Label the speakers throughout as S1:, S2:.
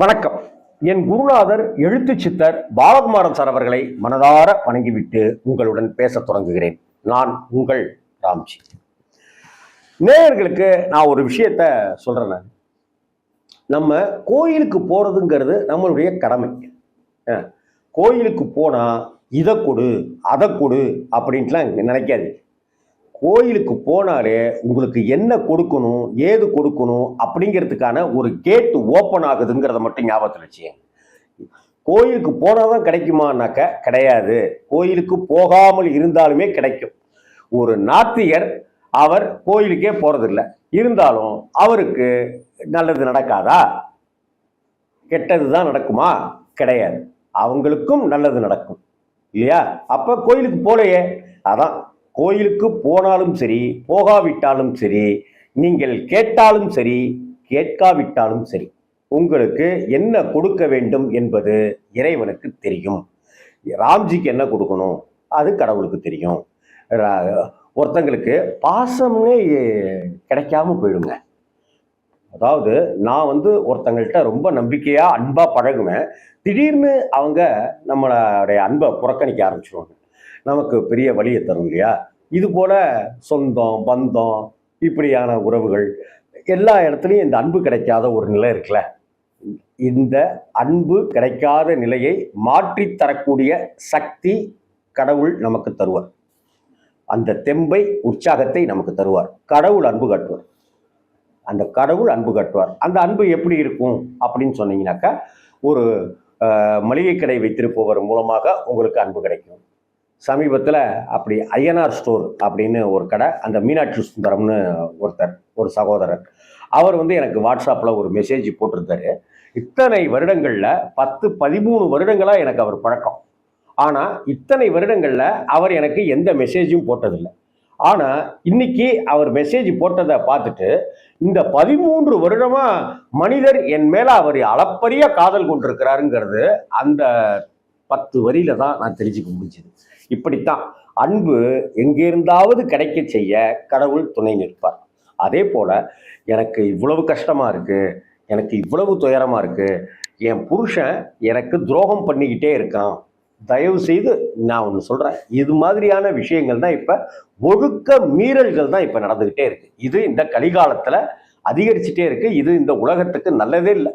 S1: வணக்கம். என் குருநாதர் எழுத்து சித்தர் பாலகுமாரன் சார் அவர்களை மனதார வணங்கிவிட்டு உங்களுடன் பேசத் தொடங்குகிறேன். நான் உங்கள் ராம்ஜி. நேயர்களுக்கு நான் ஒரு விஷயத்த சொல்றேன் நான். நம்ம கோயிலுக்கு போறதுங்கிறது நம்மளுடைய கடமை. கோயிலுக்கு போனா இதை கொடு அதை கொடு அப்படின்ட்டுலாம் நினைக்காது கோயிலுக்கு போனாலே உங்களுக்கு என்ன கொடுக்கணும் ஏது கொடுக்கணும் அப்படிங்கிறதுக்கான ஒரு கேட்டு ஓப்பன் ஆகுதுங்கிறத மட்டும் ஞாபகத்தில் வச்சு கோயிலுக்கு போனால் தான் கிடைக்குமானாக்க கிடையாது. கோயிலுக்கு போகாமல் இருந்தாலுமே கிடைக்கும். ஒரு நாத்திகர் அவர் கோயிலுக்கே போகிறதில்ல இருந்தாலும் அவருக்கு நல்லது நடக்காதா? கெட்டது தான் நடக்குமா? கிடையாது. அவங்களுக்கும் நல்லது நடக்கும். இல்லையா? அப்போ கோயிலுக்கு போலையே. அதான் கோயிலுக்கு போனாலும் சரி போகாவிட்டாலும் சரி நீங்கள் கேட்டாலும் சரி கேட்காவிட்டாலும் சரி உங்களுக்கு என்ன கொடுக்க வேண்டும் என்பது இறைவனுக்கு தெரியும். ராம்ஜிக்கு என்ன கொடுக்கணும்? அது கடவுளுக்கு தெரியும். ரா- ஒருத்தங்களுக்கு பாசம்னே கிடைக்காம போயிடுங்க. அதாவது நான் வந்து ஒருத்தங்கள்ட்ட ரொம்ப நம்பிக்கையாக அன்பாக பழகுவேன். திடீர்னு அவங்க நம்மளுடைய அன்பை புறக்கணிக்க ஆரம்பிச்சிருவாங்க. நமக்கு பெரிய வழியை தரும் இல்லையா? இது போல சொந்தம் பந்தம் இப்படியான உறவுகள் எல்லா இடத்துலையும் இந்த அன்பு கிடைக்காத ஒரு நிலை இருக்குல்ல? இந்த அன்பு கிடைக்காத நிலையை மாற்றித் தரக்கூடிய சக்தி கடவுள் நமக்கு தருவார். அந்த தெம்பை உற்சாகத்தை நமக்கு தருவார். கடவுள் அன்பு காட்டுவார். அந்த கடவுள் அன்பு காட்டுவார். அந்த அன்பு எப்படி இருக்கும் அப்படின்னு சொன்னீங்கன்னாக்கா ஒரு மளிகை கடை வைத்திருப்பவர் மூலமாக உங்களுக்கு அன்பு கிடைக்கும். சமீபத்தில் அப்படி ஐயனார் ஸ்டோர் அப்படின்னு ஒரு கடை அந்த மீனாட்சி சுந்தரம்னு ஒருத்தர் ஒரு சகோதரர். அவர் வந்து எனக்கு வாட்ஸ்அப்பில் ஒரு மெசேஜ் போட்டிருந்தாரு. இத்தனை வருடங்களில் பத்து பதிமூணு வருடங்களாக எனக்கு அவர் பழக்கம். ஆனால் இத்தனை வருடங்களில் அவர் எனக்கு எந்த மெசேஜும் போட்டதில்லை. ஆனால் இன்னைக்கு அவர் மெசேஜ் போட்டதை பார்த்துட்டு இந்த பதிமூன்று வருடமா மனிதர் என் மேலே அவர் அளப்பரிய காதல் கொண்டிருக்கிறாருங்கிறது அந்த பத்து வரியில தான் நான் தெரிஞ்சுக்க முடிஞ்சது. இப்படித்தான். அன்பு எங்கிருந்தாவது கிடைக்க செய்ய கடவுள் துணை நிற்பார். அதே போல எனக்கு இவ்வளவு கஷ்டமா இருக்கு எனக்கு இவ்வளவு துயரமா இருக்கு என் புருஷன் எனக்கு துரோகம் பண்ணிக்கிட்டே இருக்கான். தயவு செய்து நான் ஒன்று சொல்றேன். இது மாதிரியான விஷயங்கள் தான் இப்ப ஒழுக்க மீறல்கள் தான் இப்ப நடந்துகிட்டே இருக்கு. இது இந்த கலிகாலத்துல அதிகரிச்சுட்டே இருக்கு. இது இந்த உலகத்துக்கு நல்லதே இல்லை.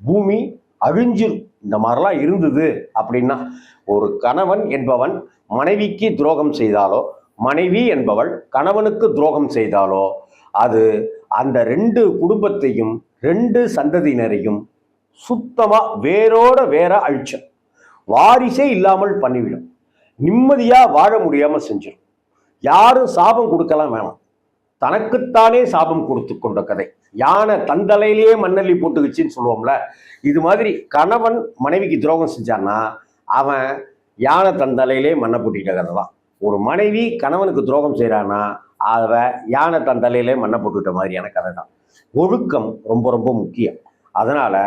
S1: பூமி அழிஞ்சிரும் இந்த மாதிரிலாம் இருந்தது அப்படின்னா ஒரு கணவன் என்பவன் மனைவிக்கு துரோகம் செய்தாலோ மனைவி என்பவள் கணவனுக்கு துரோகம் செய்தாலோ அது அந்த ரெண்டு குடும்பத்தையும் ரெண்டு சந்ததியினரையும் சுத்தமாக வேரோட வேற அழிச்சம் வாரிசே இல்லாமல் பண்ணிவிடும். நிம்மதியாக வாழ முடியாமல் செஞ்சிடும் யாரும் சாபம் கொடுக்கலாம் வேணாம். தனக்குத்தானே சாபம் கொடுத்து கொண்ட கதை. யானை தந்தலையிலேயே மண்ணள்ளி போட்டுக்குச்சின்னு சொல்லுவோம்ல இது மாதிரி கணவன் மனைவிக்கு துரோகம் செஞ்சான்னா அவன் யானை தந்தலையிலே மண்ணை போட்டிக்கிட்ட கதை தான். ஒரு மனைவி கணவனுக்கு துரோகம் செய்கிறான்னா அவ யானை தந்தலையிலே மண்ணை போட்டுக்கிட்ட மாதிரியான கதை தான். ஒழுக்கம் ரொம்ப ரொம்ப முக்கியம். அதனால்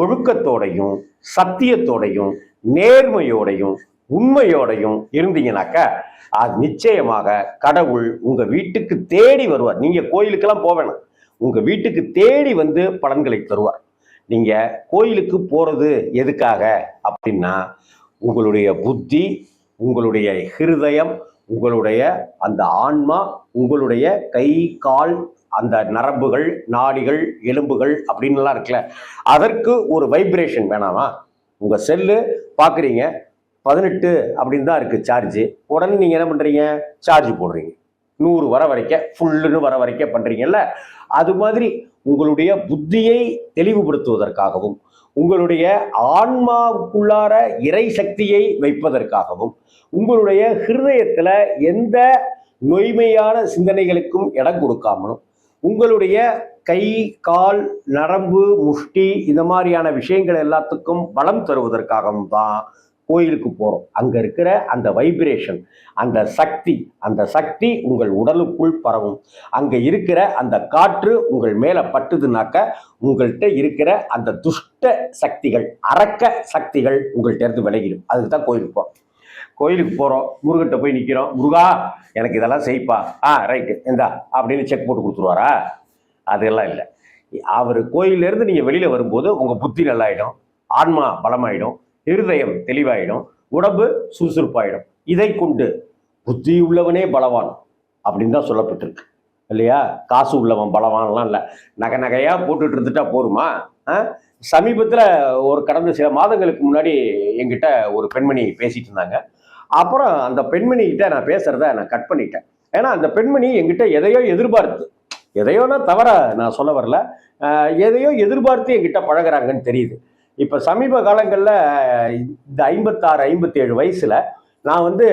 S1: ஒழுக்கத்தோடையும் சத்தியத்தோடையும் நேர்மையோடையும் உண்மையோடையும் இருந்தீங்கனாக்க அது நிச்சயமாக கடவுள் உங்க வீட்டுக்கு தேடி வருவார். நீங்க கோயிலுக்கெல்லாம் போவேணும் உங்க வீட்டுக்கு தேடி வந்து பலன்களை தருவார். நீங்க கோயிலுக்கு போறது எதுக்காக அப்படின்னா உங்களுடைய புத்தி உங்களுடைய ஹிருதயம் உங்களுடைய அந்த ஆன்மா உங்களுடைய கை கால் அந்த நரம்புகள் நாடிகள் எலும்புகள் அப்படின்லாம் இருக்குல்ல அதற்கு ஒரு வைப்ரேஷன் வேணாமா? உங்க செல்லு பார்க்குறீங்க பதினெட்டு அப்படின்னு தான் இருக்குது சார்ஜு உடனே நீங்கள் என்ன பண்ணுறீங்க சார்ஜ் போடுறீங்க. நூறு வர வரைக்கும் ஃபுல்லுன்னு வர வரைக்கும் பண்ணுறீங்கல்ல அது மாதிரி உங்களுடைய புத்தியை தெளிவுபடுத்துவதற்காகவும் உங்களுடைய ஆன்மாவுக்குள்ளார இறை சக்தியை வைப்பதற்காகவும் உங்களுடைய ஹிருதயத்தில் எந்த நொய்மையான சிந்தனைகளுக்கும் இடம் கொடுக்காமலும் உங்களுடைய கை கால் நரம்பு முஷ்டி இந்த மாதிரியான விஷயங்கள் எல்லாத்துக்கும் பலம் தருவதற்காகவும் தான் கோயிலுக்கு போகிறோம் அங்கே இருக்கிற அந்த வைப்ரேஷன் அந்த சக்தி அந்த சக்தி உங்கள் உடலுக்குள் பரவும். அங்கே இருக்கிற அந்த காற்று உங்கள் மேலே பட்டுதுனாக்க உங்கள்கிட்ட இருக்கிற அந்த துஷ்ட சக்திகள் அரக்க சக்திகள் உங்கள்கிட்ட இருந்து விலகிடும். அதுக்கு தான் கோயிலுக்கு போகிறோம் கோயிலுக்கு போகிறோம் முருகன்ட்ட போய் நிற்கிறோம் முருகா எனக்கு இதெல்லாம் செய்ப்பா. ஆ ரைட்டு. இந்தா அப்படின்னு செக் போட்டு கொடுத்துருவாரா? அதெல்லாம் இல்லை. அவர் கோயிலேருந்து நீங்கள் வெளியில் வரும்போது உங்கள் புத்தி நல்லாயிடும். ஆன்மா பலமாயிடும். இருதயம் தெளிவாயிடும் உடம்பு சுறுசுறுப்பாயிடும். இதை கொண்டு புத்தி உள்ளவனே பலவான் அப்படின்னு தான் சொல்லப்பட்டிருக்கு. இல்லையா? காசு உள்ளவன் பலவான்லாம் இல்லை. நகை நகையா போட்டுட்டு இருந்துட்டா போருமா? சமீபத்தில் ஒரு கடந்த சில மாதங்களுக்கு முன்னாடி எங்கிட்ட ஒரு பெண்மணி பேசிட்டு இருந்தாங்க. அப்புறம் அந்த பெண்மணி கிட்ட நான் பேசுறத நான் கட் பண்ணிட்டேன். ஏன்னா அந்த பெண்மணி எங்கிட்ட எதையோ எதிர்பார்த்து எதையோனா தவற நான் சொல்ல வரல. எதையோ எதிர்பார்த்து எங்கிட்ட பழகுறாங்கன்னு தெரியுது. இப்போ சமீப காலங்களில் இந்த ஐம்பத்தாறு ஐம்பத்தேழு வயசுல நான் வந்து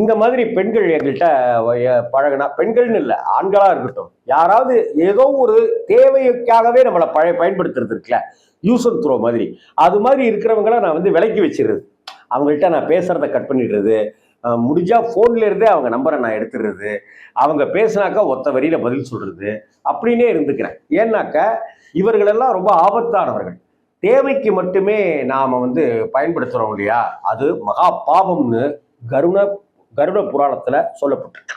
S1: இந்த மாதிரி பெண்கள் எங்கள்கிட்ட பழகினா பழகுனா பெண்கள்னு இல்லை ஆண்களாக இருக்கட்டும். யாராவது ஏதோ ஒரு தேவைக்காகவே நம்மளை பழைய பயன்படுத்துறது இருக்குல்ல யூஸ் அண்ட் த்ரோ மாதிரி. அது மாதிரி இருக்கிறவங்கள நான் வந்து விலக்கி வச்சிடுறது அவங்கள்ட்ட நான் பேசுறத கட் பண்ணிடுறது. முடிஞ்சால் முடிஞ்சா ஃபோன்ல இருந்தே அவங்க நம்பரை நான் எடுத்துடுறது அவங்க பேசினாக்கா ஒத்த வரியில பதில் சொல்றது. அப்படின்னே இருந்துக்கிறேன். ஏன்னாக்கா இவர்களெல்லாம் ரொம்ப ஆபத்தானவர்கள். தேவைக்கு மட்டுமே நாம் வந்து பயன்படுத்துகிறோம் இல்லையா? அது மகா பாவம்னு கருண கருட புராணத்தில் சொல்லப்பட்டிருக்கு.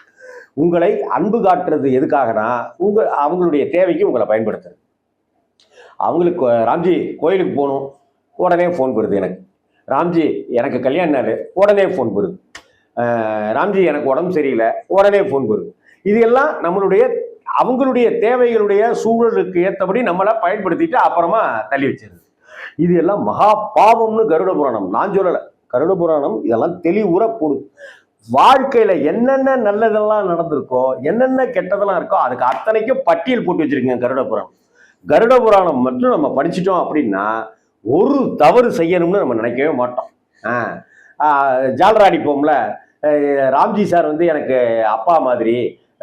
S1: உங்களை அன்பு காட்டுறது எதுக்காகனா உங்கள் அவங்களுடைய தேவைக்கு உங்களை பயன்படுத்துறது. அவங்களுக்கு ராம்ஜி கோயிலுக்கு போகணும் உடனே ஃபோன் வருது எனக்கு. ராம்ஜி எனக்கு கல்யாணம் நாள் உடனே ஃபோன் வருது. ராம்ஜி எனக்கு உடம்பு சரியில்லை உடனே ஃபோன் வருது. இது எல்லாம் நம்மளுடைய அவங்களுடைய தேவைகளுடைய சூழலுக்கு ஏற்றபடி நம்மளை பயன்படுத்திட்டு அப்புறமா தள்ளி வச்சிருது. இது எல்லாம் மகா பாவம்னு கருட புராணம். நான் சொல்லலை. கருட புராணம் இதெல்லாம் தெளிவுற பொருள். வாழ்க்கையில என்னென்ன நல்லதெல்லாம் நடந்திருக்கோ என்னென்ன கெட்டதெல்லாம் இருக்கோ அதுக்கு அத்தனைக்கும் பட்டியல் போட்டு வச்சிருக்கீங்க கருட புராணம். கருட புராணம் மட்டும் நம்ம படிச்சிட்டோம் அப்படின்னா ஒரு தவறு செய்யணும்னு நம்ம நினைக்கவே மாட்டோம். ஜாலரா ஜால்ரா அடிப்போம்ல ராம்ஜி சார் வந்து எனக்கு அப்பா மாதிரி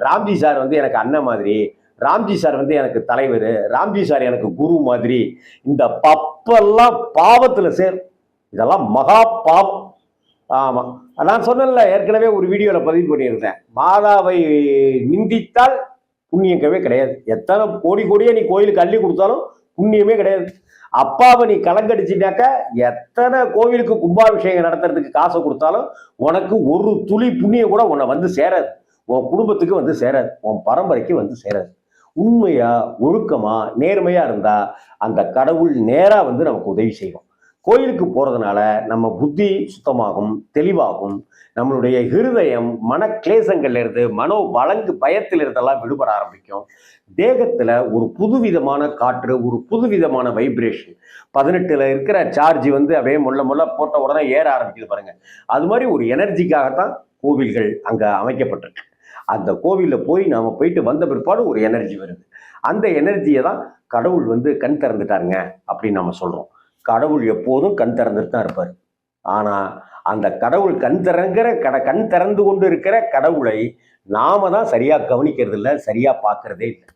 S1: ராம்ஜி சார் வந்து எனக்கு அண்ணன் மாதிரி ராம்ஜி சார் வந்து எனக்கு தலைவர். ராம்ஜி சார் எனக்கு குரு மாதிரி. இந்த பப்பெல்லாம் பாவத்தில் சேர் இதெல்லாம் மகா பாவம். ஆமாம் நான் சொன்னேன்ல ஏற்கனவே ஒரு வீடியோவில் பதிவு பண்ணியிருந்தேன். மாதாவை நிந்தித்தால் புண்ணியங்கவே கிடையாது. எத்தனை கோடி கோடியே நீ கோயிலுக்கு அள்ளி கொடுத்தாலும் புண்ணியமே கிடையாது. அப்பாவை நீ கலங்கடிச்சினாக்க எத்தனை கோவிலுக்கு கும்பாபிஷேகம் நடத்துறதுக்கு காசை கொடுத்தாலும் உனக்கு ஒரு துளி புண்ணியம் கூட உன்னை வந்து சேராது. உன் குடும்பத்துக்கு வந்து சேராது. உன் பரம்பரைக்கு வந்து சேராது. உண்மையா ஒழுக்கமா நேர்மையா இருந்தா அந்த கடவுள் நேரா வந்து நமக்கு உதவி செய்வோம் கோயிலுக்கு போறதுனால நம்ம புத்தி சுத்தமாகும் தெளிவாகும். நம்மளுடைய ஹிருதயம் மன கிளேசங்கள்ல இருந்து மனோ வழங்கு பயத்தில் இருந்தெல்லாம் விடுபட ஆரம்பிக்கும். தேகத்துல ஒரு புதுவிதமான காற்று ஒரு புதுவிதமான வைப்ரேஷன் பதினெட்டுல இருக்கிற சார்ஜ் வந்து அப்படியே முள்ள முள்ள போட்ட உடனே ஏற ஆரம்பிக்குது பாருங்க. அது மாதிரி ஒரு எனர்ஜிக்காகத்தான் கோவில்கள் அங்க அமைக்கப்பட்டிருக்கு. அந்த கோவிலில் போய் நாம் போயிட்டு வந்த பிற்பாடு ஒரு எனர்ஜி வருது. அந்த எனர்ஜியை தான் கடவுள் வந்து கண் திறந்துட்டாருங்க அப்படின்னு நம்ம சொல்கிறோம் கடவுள் எப்போதும் கண் திறந்துட்டு தான் இருப்பார். ஆனால் அந்த கடவுள் கண் திறங்கிற கட கண் திறந்து கொண்டு இருக்கிற கடவுளை நாம தான் சரியாக கவனிக்கிறது இல்லை சரியாக பார்க்கறதே இல்லை.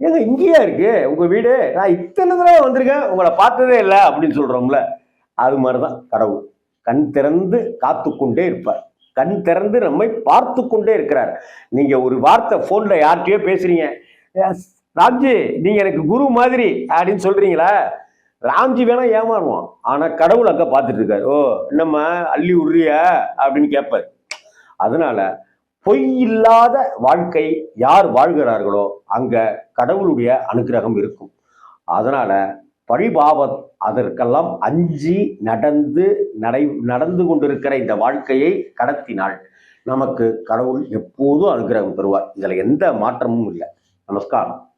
S1: ஏங்க இங்கேயா இருக்கு? உங்கள் வீடு? நான் இத்தனை தடவை வந்திருக்கேன் உங்களை பார்த்ததே இல்லை அப்படின்னு சொல்கிறோம்ல அது மாதிரி தான் கடவுள். கண் திறந்து காத்து கொண்டே இருப்பார். கண் திறந்து நம்மை பார்த்து கொண்டே இருக்கிறார். நீங்க ஒரு வார்த்தை போன்ல யார்கிட்டயோ பேசுறீங்க. ராம்ஜி நீங்க எனக்கு குரு மாதிரி அப்படின்னு சொல்றீங்களா? ராம்ஜி வேணா ஏமாறுவான். ஆனா கடவுள் அங்க பார்த்துட்டு இருக்காரு. ஓ என்னம்மா அள்ளி விடுறிய? அப்படின்னு கேட்பாரு. அதனால பொய் இல்லாத வாழ்க்கை யார் வாழ்கிறார்களோ அங்க கடவுளுடைய அனுக்கிரகம் இருக்கும். அதனால பழிபாவம் அதற்கெல்லாம் அஞ்சி நடந்து நடை நடந்து கொண்டிருக்கிற இந்த வாழ்க்கையை கடத்தினால் நமக்கு கடவுள் எப்போதும் அனுகிரகம் தருவார். இதில் எந்த மாற்றமும் இல்லை. நமஸ்காரம்.